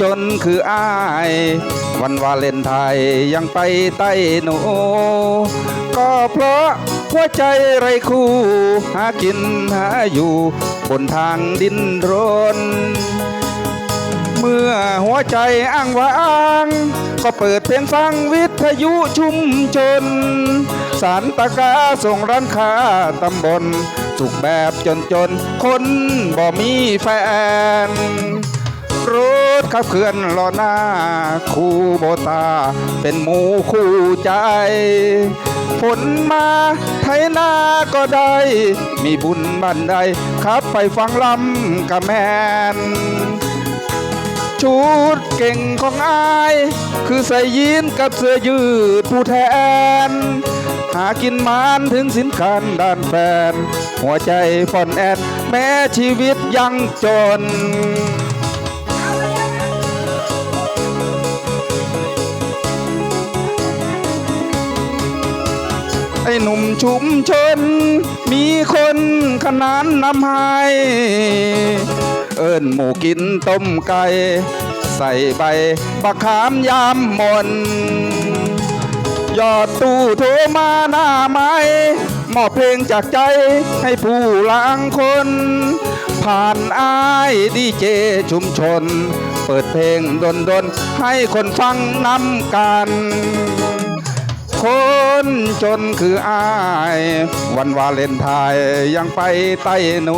จนคืออ้าย วันวาเลนไทน์ยังไปใต้โนก็เพราะหัวใจไรคู่ หากินหาอยู่บนทางดินรน เมื่อหัวใจอ้างว้าง ก็เปิดเพลงฟังวิทยุชุมชน สารตะกาส่งร้านค้าตำบลสุขแบบจนจนๆคนบ่มีแฟน รถขับเคลื่อนล้อหน้า คู่โบตา เป็นหมูคู่ใจฝนมาไทยนาก็ได้ มีบุญบันใดขับไปฟังลำกะแมนชุดเก่งของอาย คือใส่ยีนกับเสื้อยืดผู้แทน หากินมานถึงสินคันด้านแฟน หัวใจฟอนแอนแม้ชีวิตยังจน ไอ้หนุ่มชุมชน มีคนขนานนำให้เอิ้นหมูกินต้มไก่ ใส่ใบบักขามยามมนยอดตู้โทรมาหน้าไม้มอบเพลงจากใจให้ผู้ล้างคน ผ่านอายดีเจชุมชน เปิดเพลงดนดนให้คนฟังนำกัน คน จนคืออาย วันวาเลนไทน์ยังไปใต้โน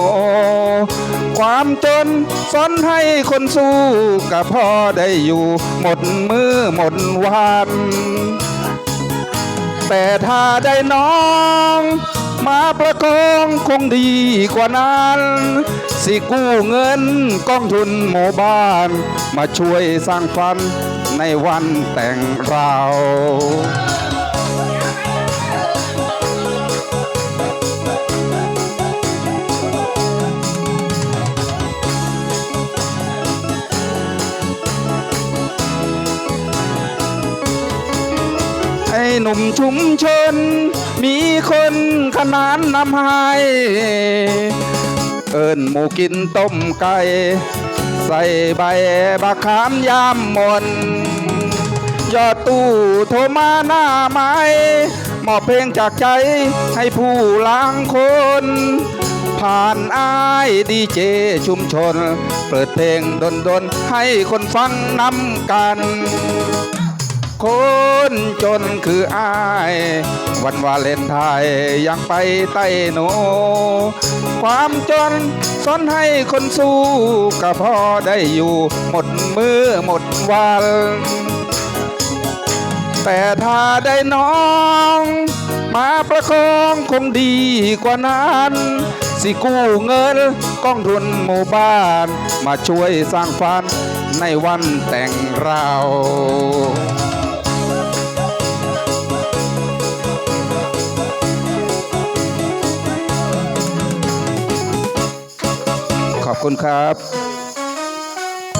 ความจนสอนให้คนสู้กับพ่อได้อยู่ หมดมือหมดวันแต่ถ้าได้น้อง มาประคองคงดีกว่านั้น สิกู้เงินกองทุนหมู่บ้าน มาช่วยสร้างฝันในวันแต่งเรา หนุ่มชุมชน มีคนขนานนำให้เอิ้นหมูกินต้มไก่ ใส่ใบบักขามยามมน ยอดตู้โทรมาหน้าไม้มอบเพลงจากใจให้ผู้ล้างคน ผ่านอายดีเจชุมชน เปิดเพลงดนดนให้คนฟังนำกัน คนจนคืออาย วันวาเลนไทน์ยังไปใต้โนความจนสอนให้คนสู้ก็พอได้อยู่หมดมือหมดวันแต่ถ้าได้น้องมาประคองคงดีกว่านั้น สิกู้เงินกองทุนหมู่บ้าน มาช่วยสร้างฝันในวันแต่งเรา คุณครับ